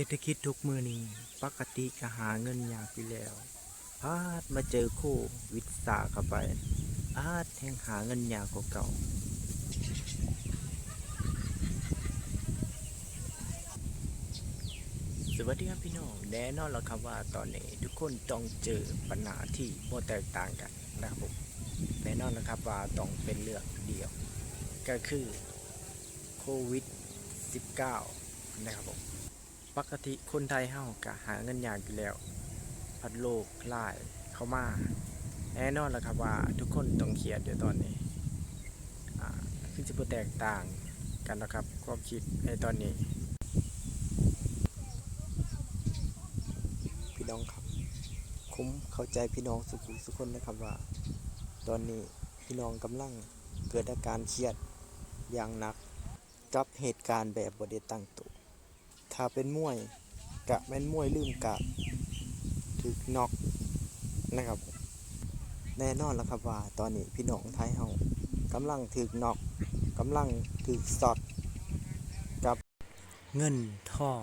ศรษฐกิจทุกมือนี้ปกติก็หาเงินยากอยู่แล้ว พาดมาเจอโควิดซาเข้าไปอาจแห่งหาเงินยากกว่าเก่า สวัสดีครับพี่น้องแน่นอนแล้วครับว่าตอนนี้ทุกคนต้องเจอปัญหาที่โมแตกต่างกันนะครับผมแน่นอนนะครับว่าต้องเป็นเรื่องเดียว ก็คือโควิด 19 นะครับผม ปกติคนไทยเฮากะหาเงินยากอยู่แล้ว พัดโลกไล่เข้ามาแน่นอนแล้วครับว่าทุกคนต้องเครียดเดี๋ยวตอนนี้อ่าคือจะแตกต่างกันนะครับความคิดในตอนนี้ พี่น้องครับผมเข้าใจพี่น้องสุขุสุกคนนะครับว่า ตอนนี้พี่น้องกำลังเกิดอาการเครียดอย่างหนักกับเหตุการณ์แบบบไดตั้งตัว ถ้าเป็นมวยกะแม่นมวยลืมกะถึกน็อกนะครับ แน่นอนแล้วครับว่าตอนนี้พี่น้องไทยเฮากำลังถึกน็อกกำลังถึกสอดกับเงินทอง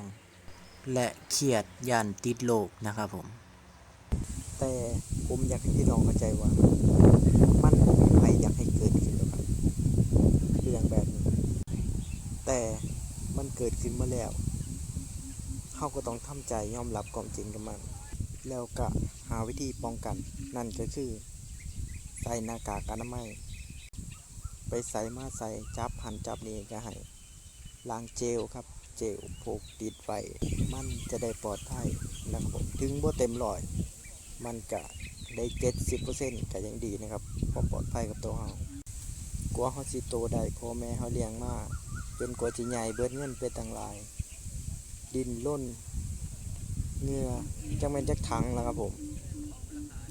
และเครียดยันติดโลกนะครับผม แต่ผมอยากให้พี่น้องเข้าใจว่า มันบ่มีใครอยากให้เกิดขึ้นหรอกครับเรื่องแบบนี้ แต่มันเกิดขึ้นมาแล้ว เขาก็ต้องทำใจยอมรับความจริงกับมัน แล้วก็หาวิธีป้องกัน นั่นก็คือ ใส่หน้ากากอนามัยไปใส่มาใส่จับหันจับนี่ก็ให้ล้างเจลครับ เจลพกติดไว้มันจะได้ปลอดภัยนะครับถึงบ่เต็มร้อย มันก็ได้เจ็ดสิบเปอร์เซ็นต์ก็ยังดีนะครับความปลอดภัยกับตัวเรากลัวเขาสิโตได้พ่อแม่เขาเลี้ยงมาจนกว่าจะใหญ่เบิดเงินไปต่างหลาย ดินล้นเงื่อจังเป็นจักถังแล้วครับผม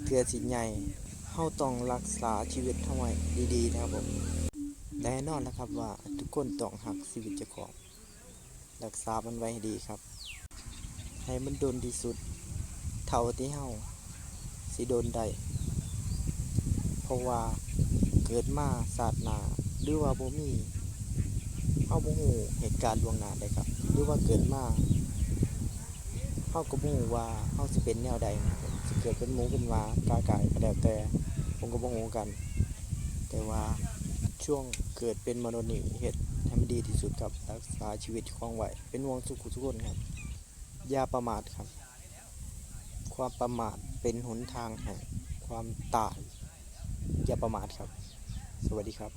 เพื่อสิใหญ่เฮาต้องรักษาชีวิตเฮาไว้ดีๆนะครับผมแน่นอนนะครับว่าทุกคนต้องหักชีวิตเจ้าของ รักษามันไว้ให้ดีครับ ให้มันโดนที่สุด เท่าที่เฮาสิโดนได้เพราะว่าเกิดมาศาสนาหรือว่าบ่มี เฮาบ่ฮู้เหตุการณ์ล่วงหน้าได้ครับ หรือว่าเกิดมาเฮาก็บ่ฮู้ว่าเฮาสิเป็นแนวใดนะครับสิเกิดเป็นหมูเป็นหมากาไก่ก็แล้วแต่ผมก็บ่ฮู้กัน แต่ว่าช่วงเกิดเป็นมนุษย์นี่เฮ็ดให้มันดีที่สุดครับรักษาชีวิตของไว้เป็นวงสุขทุกคนครับยาประมาทครับ ความประมาทเป็นหนทางแห่งความตายอย่าประมาทครับ สวัสดีครับ